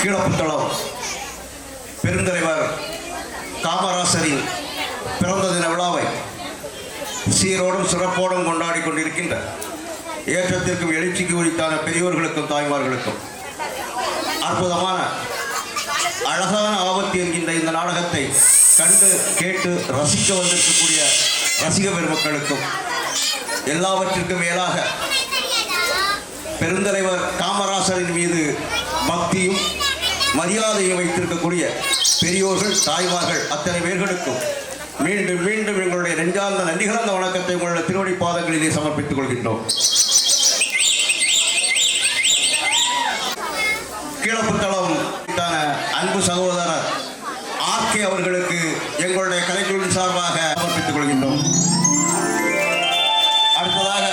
கீழப்புத்தளம் பெருந்தலைவர் காமராசரின் பிறந்த தின விழாவை சீரோடும் சிறப்போடும் கொண்டாடி கொண்டிருக்கின்ற ஏற்றத்திற்கும் எழுச்சிக்கு உரித்தான பெரியோர்களுக்கும் தாய்மார்களுக்கும் அற்புதமான அழகான ஆபத்து என்கின்ற இந்த நாடகத்தை கண்டு கேட்டு ரசிக்க வந்திருக்கக்கூடிய ரசிக பெருமக்களுக்கும் எல்லாவற்றிற்கும் மேலாக பெருந்தலைவர் காமராசரின் மீது பக்தியும் மரியாதையை வைத்திருக்கக்கூடிய பெரியோர்கள் தாய்மார்கள் அத்தனை பேர்களுக்கும் மீண்டும் மீண்டும் எங்களுடைய நெஞ்சார்ந்த நன்றி கலந்த வணக்கத்தை உங்களுடைய திருவடி பாதங்களிலே சமர்ப்பித்துக் கொள்கின்றோம். கீழப்புத்தளம் தான அன்பு சகோதரர் ஆர்கே அவர்களுக்கு எங்களுடைய கலைக்குழுவின் சார்பாக சமர்ப்பித்துக் கொள்கின்றோம். அடுத்ததாக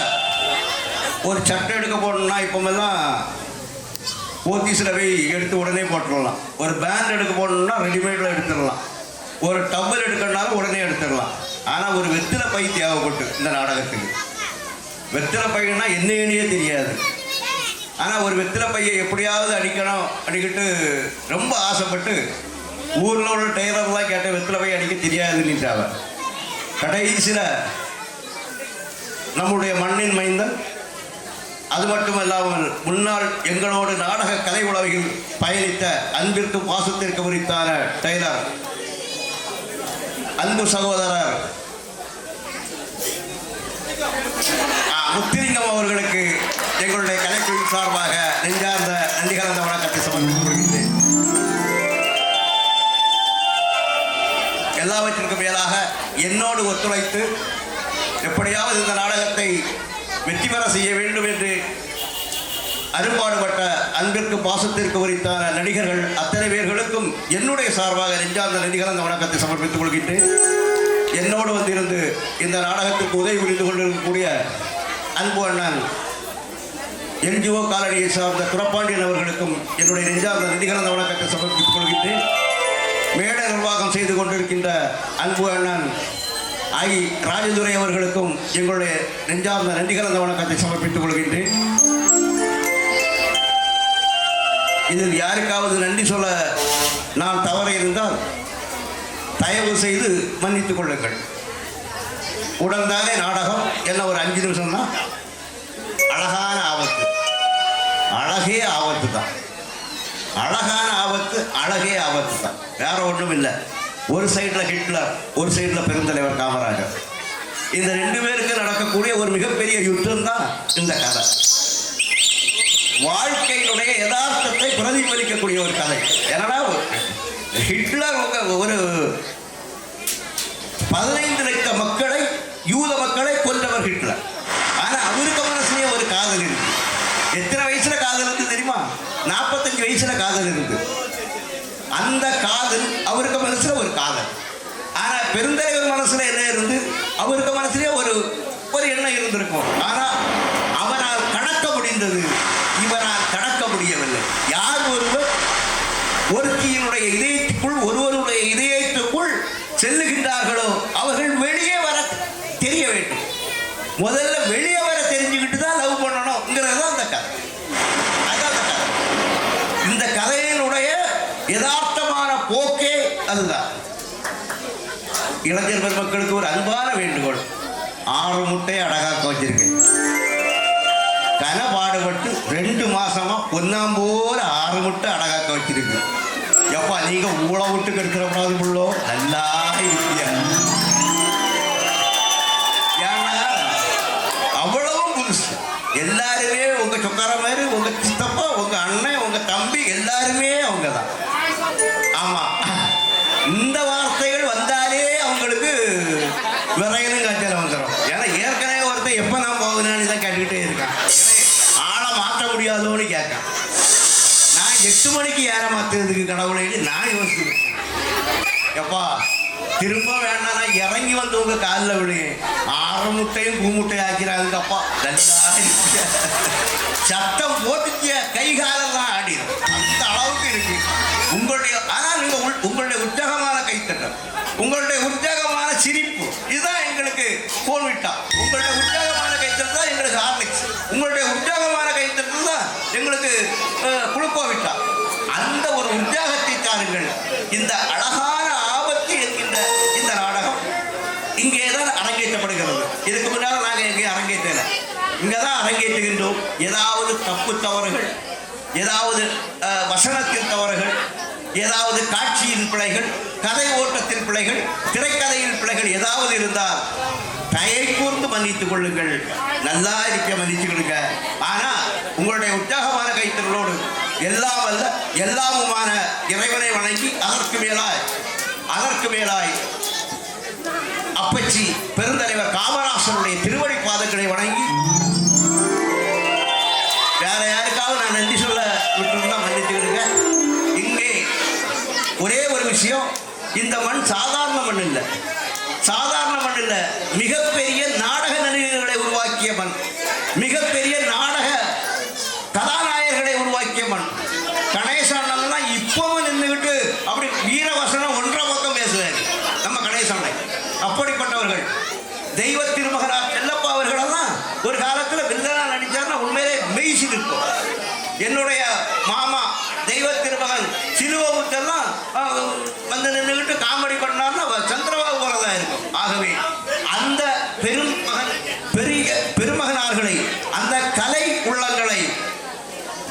ஒரு சட்டை எடுக்க இப்போ இப்போமெல்லாம் போத்தீஸில் போய் எடுத்து உடனே போட்டுடலாம் ஒரு பேண்ட் எடுக்க போகணும்னா ரெடிமேடில் எடுத்துடலாம். ஒரு டம்பல் எடுக்கணும்னாலும் உடனே எடுத்துடலாம். ஆனால் ஒரு வெத்தில பை தேவைப்பட்டு இந்த நாடகத்துக்கு. வெத்தில பையனா என்னன்னே தெரியாது. ஆனால் ஒரு வெத்தில பையை எப்படியாவது அடிக்கணும் அடிக்கிட்டு ரொம்ப ஆசைப்பட்டு ஊரில் உள்ள டெய்லர்லாம் கேட்ட வெத்தில பை அடிக்க தெரியாதுன்னுட்டாவ கடைசியில் நம்முடைய மண்ணின் மைந்தன் அது மட்டுமல்லாமல் முன்னாள் எங்களோடு நாடக கலை உலகில் பயணித்த அன்பிற்கும் வாசத்திற்கு உரித்தான டெய்லர் அன்பு சகோதரர் ஆ, முத்திலிங்கம் அவர்களுக்கு எங்களுடைய கலைக்குழு சார்பாக நெஞ்சார்ந்த நன்றி கலந்த வணக்கத்தை சமர்ப்பித்துக் கொள்கின்றேன் எல்லாவற்றிற்கும் மேலாக என்னோடு ஒத்துழைத்து எப்படியாவது இந்த நாடகத்தை வெற்றி பெற செய்ய வேண்டும் என்று அரும்பாடுபட்ட அன்பிற்கு பாசத்திற்கு உரித்தான நடிகர்கள் அத்தனை பேர்களுக்கும் என்னுடைய சார்பாக நெஞ்சார்ந்த நடிகர் வணக்கத்தை சமர்ப்பித்துக் கொள்கின்றேன். என்னோடு வந்திருந்து இந்த நாடகத்துக்கு உதவி புரிந்து கொண்டிருக்கக்கூடிய அன்பு அண்ணன் என்ஜிஓ காலனியை சார்ந்த துரப்பாண்டியன் அவர்களுக்கும் என்னுடைய நெஞ்சார்ந்த நெஞ்சிகலந்த வணக்கத்தை சமர்ப்பித்துக் கொள்கின்றேன். மேடை நிர்வாகம் செய்து கொண்டிருக்கின்ற அன்பு அண்ணன் ஆகி ராஜதுரை அவர்களுக்கும் எங்களுடைய நெஞ்சார்ந்த நன்றி கலந்த வணக்கத்தை சமர்ப்பித்துக் கொள்கின்றேன். இதில் யாருக்காவது நன்றி சொல்ல நான் தவற இருந்தால் தயவு செய்து மன்னித்துக் கொள்ளுங்கள். உடன்தானே நாடகம் என்ன ஒரு அஞ்சு நிமிஷம் தான் அழகான ஆபத்து. அழகே ஆபத்து தான் அழகான ஆபத்து அழகே ஆபத்து தான் வேற ஒன்றும் இல்லை ஒரு சைடில் ஹிட்லர் ஒரு சைடில் பெருந்தலைவர் காமராஜர். இந்த ரெண்டு பேருக்கு நடக்கக்கூடிய ஒரு மிகப்பெரிய யுத்தம் தான் இந்த கதை. வாழ்க்கையினுடைய யதார்த்தத்தை பிரதிபலிக்கக்கூடிய ஒரு கதை. என்னடா ஒரு- ஹிட்லர் ஒரு- ஒரு பதினைந்து லட்சம் மக்களை யூத மக்களை கொன்றவர் ஹிட்லர். ஆனா அவருக்கு மனசுலயே ஒரு காதல் இருக்கு. எத்தனை வயசுல காதல் இருக்கு தெரியுமா? நாற்பத்தஞ்சு வயசுல காதல் இருக்கு. அந்த காதல் அவருக்கு மனசுல ஒரு காதல். ஆனா பெருந்தலைவர் மனசுல என்ன இருந்து? அவருக்கு மனசுலயே ஒரு ஒரு எண்ணம் இருந்திருக்கும். ஆனா அவரால் கடக்க முடிந்தது இவரால் கடக்க முடியவில்லை. யார் ஒருவர்? ஒருத்தியினுடைய இதயத்துக்குள் ஒருவருடைய இதயத்துக்குள் செல்லுகின்றார்களோ அவர்கள் வெளியே வர தெரிய வேண்டும். முதல்ல வெளியே வர தெரிஞ்சுக்கிட்டு தான் லவ் பண்ணணுங்கிறது தான் அந்த கதை அதான் அந்த கதை இந்த கதையினுடைய யதார்த்தமான போக்கே அதுதான் இளைஞர் பெருமக்களுக்கு ஒரு அன்பான வேண்டுகோள். ஆறு முட்டையை அடகாக்க வச்சிருக்கேன் கன பாடுபட்டு ரெண்டு மாசமா பொன்னாம்போல ஆறு முட்டை அடகாக்க வச்சிருக்கு எப்பா நீங்க ஊழ விட்டு கெடுக்கிற மாதிரி உள்ளோ நல்லா இருக்கியா? ஏன்னா அவ்வளவும் புதுசு. எல்லாருமே உங்க சொக்கார மாதிரி உங்க சித்தப்பா உங்க அண்ணன் உங்க தம்பி எல்லாருமே அவங்க தான் ஆமா. விரையிலும் கட்டியில் வந்துடும் ஏன்னா ஏற்கனவே ஒருத்தன் எப்போ நான் போகுதுன்னு தான் கேட்டுக்கிட்டே இருக்கான். ஆளை மாற்ற முடியாதோன்னு கேட்கான். நான் எட்டு மணிக்கு ஏற மாத்துறதுக்கு கடவுளைன்னு நான் யோசிக்கிறேன். எப்பா திரும்ப வேண்டாம் நான் இறங்கி வந்து உங்க காலில் விழு ஆறு முட்டையும் பூ முட்டையும் ஆக்கிறாங்கப்பா நல்லா சத்தம் போட்டுக்கிய கை காலெல்லாம் ஆடிடும் அந்த அளவுக்கு இருக்கு. உங்களுடைய ஆனால் நீங்கள் உங்களுடைய உற்சாகமான கைத்தட்டல் உங்களுடைய உற்சாக குழுப்போவிட்டா அந்த ஒரு உற்சாகத்தை தாருங்கள். இந்த அழகான ஆபத்து இருக்கின்ற இந்த நாடகம் இங்கே தான் அரங்கேற்றப்படுகிறது. இதுக்கு முன்னால் நாங்கள் எங்கேயும் அரங்கேற்றல. இங்கே தான் அரங்கேற்றுகின்றோம். ஏதாவது தப்பு தவறுகள் ஏதாவது வசனத்தில் தவறுகள் ஏதாவது காட்சியின் பிழைகள் கதை ஓட்டத்தின் பிழைகள் திரைக்கதையின் பிழைகள் ஏதாவது இருந்தால் தயை கூர்ந்து மன்னித்துக் கொள்ளுங்கள். நல்லா இருக்க மன்னித்துக் கொள்ளுங்க ஆனால் உங்களுடைய உற்சாகமான கைத்தறலோடு எல்லாம் அல்ல எல்லாமுமான இறைவனை வணங்கி அதற்கு மேலாய் அதற்கு மேலாய் அப்பச்சி பெருந்தலைவர் காமராசருடைய திருவடி பாதங்களை வணங்கி வேற யாருக்காவது நான் நன்றி சொல்ல விட்டுருந்தா மன்னித்துக்கிடுங்க இங்கே ஒரே ஒரு விஷயம் இந்த மண் சாதாரண மண் இல்லை. சாதாரண மண் இல்லை மிகப்பெரிய நாடக நடிகர்களை உருவாக்கிய மண். மிகப்பெரிய நாடக கதாநாயகர்களை உருவாக்கிய மண். கணேசண்ணன்லாம் இப்பவும் நின்றுகிட்டு அப்படி வீர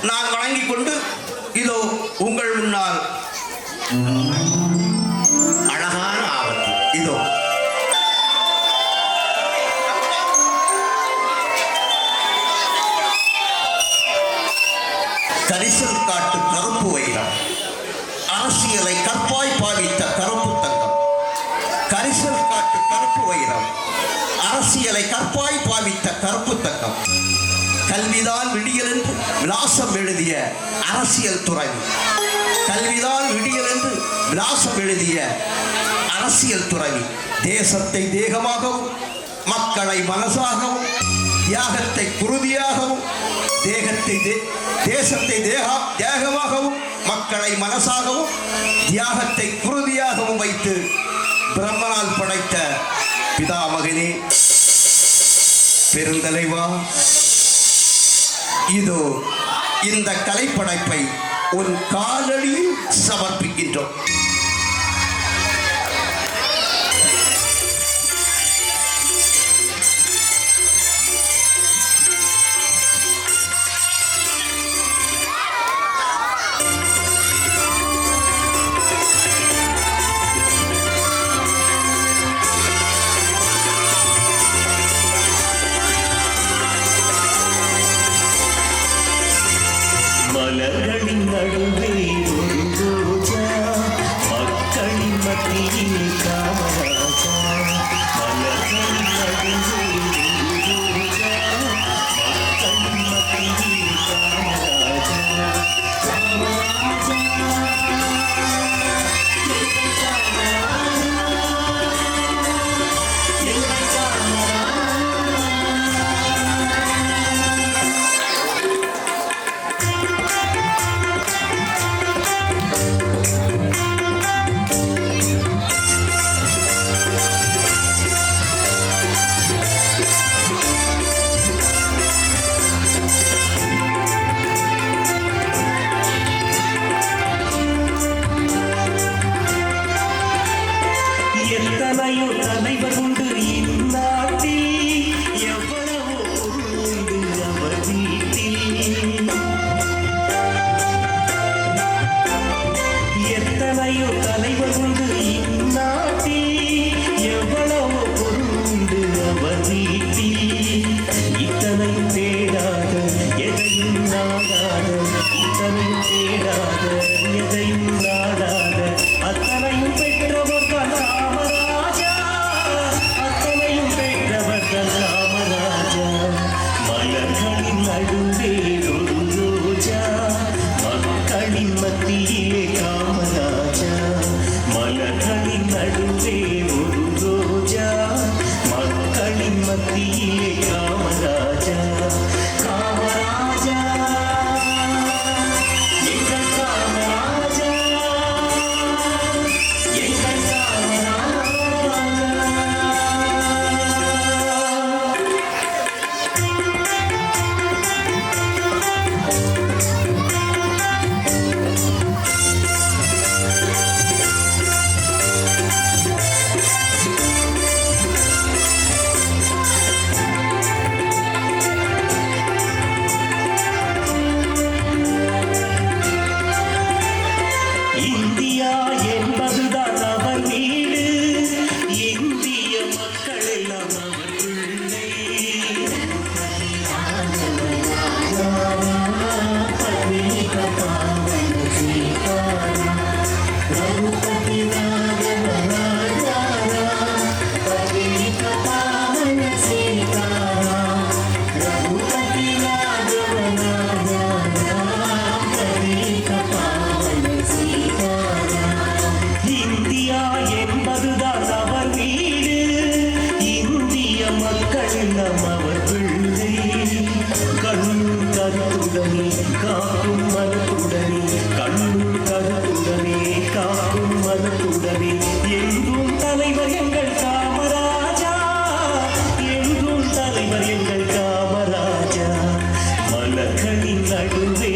நான் வணங்கிக் கொண்டு இதோ உங்கள் முன்னால். அழகான ஆபத்து. இதோ. கரிசல் காட்டு கருப்பு வைரம் அரசியலை கற்பாய் பாவித்த கருப்பு தங்கம். கரிசல் காட்டு கருப்பு வைரம் அரசியலை கற்பாய் விலாசம் எழுதிய அரசியல் துறை. கல்விதான் விடியல் என்று விலாசம் எழுதிய அரசியல் துறை. தேசத்தை தேகமாகவும் மக்களை மனசாகவும் தியாகத்தை குருதியாகவும் தேகத்தை தேசத்தை தேக தேகமாகவும் மக்களை மனசாகவும் தியாகத்தை குருதியாகவும் வைத்து பிரம்மனால் படைத்த பிதாமகனே பெருந்தலைவா இதோ இந்த கலைப்படைப்பை உன் காலடியில் சமர்ப்பிக்கின்றோம். 不的 நடுவே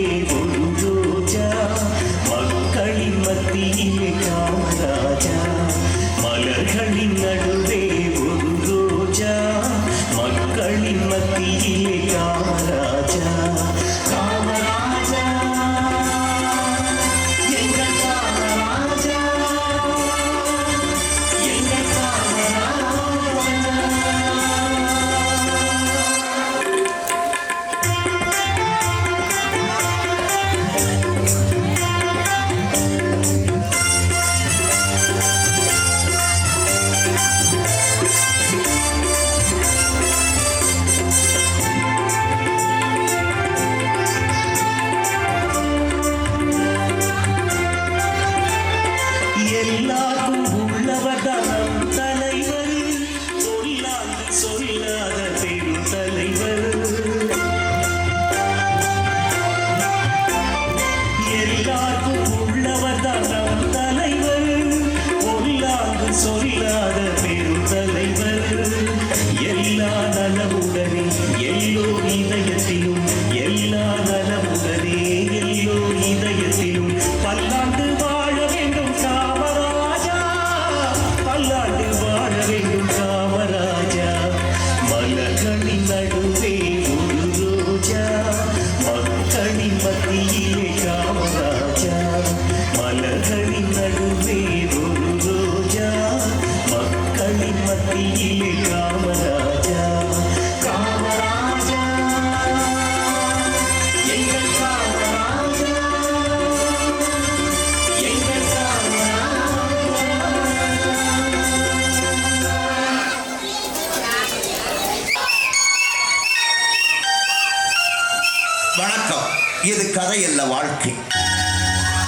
அல்ல வாழ்க்கை.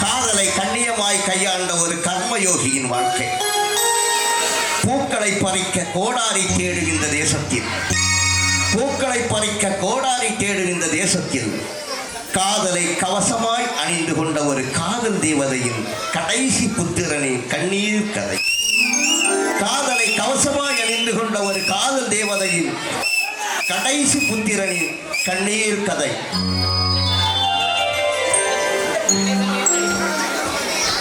காதலை கண்ணியமாய் கையாண்ட ஒரு கர்மயோகியின் வாழ்க்கை. பூக்களை பறிக்க கோடாரி தேடுகின்ற தேசத்தில். பூக்களை பறிக்க கோடாரி தேடுகின்ற தேசத்தில். காதலை கவசமாய் அணிந்து கொண்ட ஒரு காதல் தேவதையின் கடைசி புத்திரனின் கண்ணீர் கதை. காதலை கவசமாய் அணிந்து கொண்ட ஒரு காதல் தேவதையின் கடைசி புத்திரனின் கண்ணீர் கதை.